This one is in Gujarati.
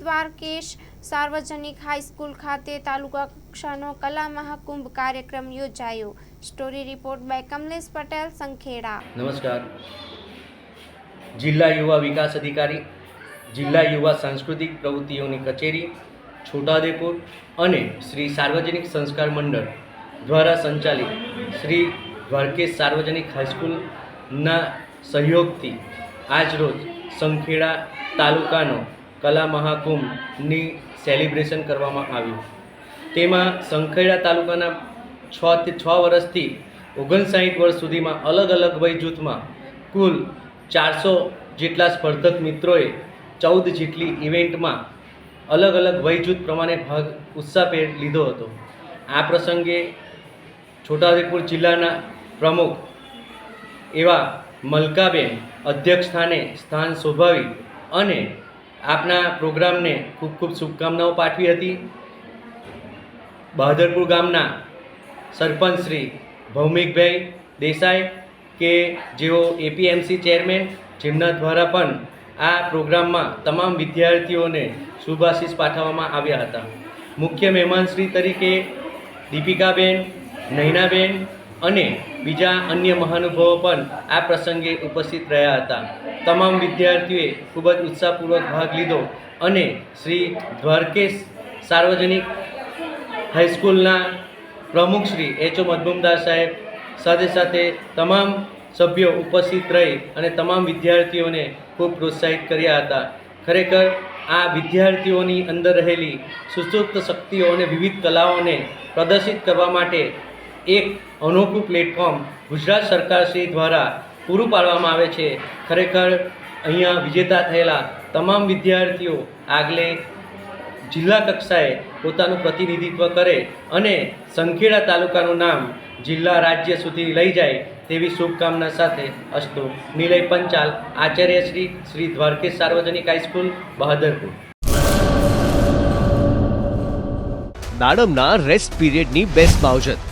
દ્વારકેશ સાર્વજનિક હાઈસ્કૂલ ખાતે તાલુકા કક્ષાનો કલા મહાકુંભ કાર્યક્રમ યોજાયો. Story report by Kamlesh Patel, Sankheda. નમસ્કાર. જિલ્લા યુવા વિકાસ અધિકારી, જિલ્લા યુવા સાંસ્કૃતિક પ્રવૃત્તિઓની કચેરી, છોટાઉદેપુર અને શ્રી સાર્વજનિક સંસ્કાર મંડળ દ્વારા સંચાલિત શ્રી દ્વારકેશ સાર્વજનિક હાઈસ્કૂલના સહયોગથી આજરોજ સંખેડા તાલુકાનો કલા મહાકુંભની સેલિબ્રેશન કરવામાં આવ્યું. તેમાં સંખેડા તાલુકાના છ છ વર્ષથી ઓગણસાઠ વર્ષ સુધીમાં અલગ અલગ વય જૂથમાં કુલ ચારસો જેટલા સ્પર્ધક મિત્રોએ ચૌદ જેટલી ઇવેન્ટમાં અલગ અલગ વય જૂથ પ્રમાણે ભાગ ઉત્સાહભેર લીધો હતો. આ પ્રસંગે છોટાઉદેપુર જિલ્લાના પ્રમુખ એવા મલકાબેન અધ્યક્ષ સ્થાને સ્થાન શોભાવી અને આપના પ્રોગ્રામને ખૂબ ખૂબ શુભકામનાઓ પાઠવી હતી. બહાદરપુર ગામના સરપંચ શ્રી ભૌમિકભાઈ દેસાઈ કે જેઓ એપીએમસી ચેરમેન, જેમના દ્વારા પણ આ પ્રોગ્રામમાં તમામ વિદ્યાર્થીઓને શુભાશીષ પાઠવવામાં આવ્યા હતા. મુખ્ય મહેમાનશ્રી તરીકે દીપિકાબેન, નૈનાબેન અને બીજા અન્ય મહાનુભાવો પણ આ પ્રસંગે ઉપસ્થિત રહ્યા હતા. તમામ વિદ્યાર્થીઓએ ખૂબ જ ઉત્સાહપૂર્વક ભાગ લીધો અને શ્રી દ્વારકેશ સાર્વજનિક હાઈસ્કૂલના પ્રમુખ શ્રી એચ ઓ મધબુમદાર સાહેબ સાથે સાથે તમામ સભ્યો ઉપસ્થિત રહી અને તમામ વિદ્યાર્થીઓને ખૂબ પ્રોત્સાહિત કર્યા હતા. ખરેખર, આ વિદ્યાર્થીઓની અંદર રહેલી સુસુપ્ત શક્તિઓ અને વિવિધ કલાઓને પ્રદર્શિત કરવા માટે એક અનોખું પ્લેટફોર્મ ગુજરાત સરકારશ્રી દ્વારા પૂરું પાડવામાં આવે છે. ખરેખર અહીંયા વિજેતા થયેલા તમામ વિદ્યાર્થીઓ આગલે જિલ્લા કક્ષાએ પોતાનું પ્રતિનિધિત્વ કરે અને સંખેડા તાલુકાનું નામ જિલ્લા રાજ્ય સુધી લઈ જાય તેવી શુભકામના સાથે અસ્તુ નિલય પંચાલ, આચાર્ય શ્રી શ્રી દ્વારકેશ સાર્વજનિક હાઈસ્કૂલ, બહાદરપુર. દાડમના રેસ્ટ પીરિયડની બેસ્ટ માવજત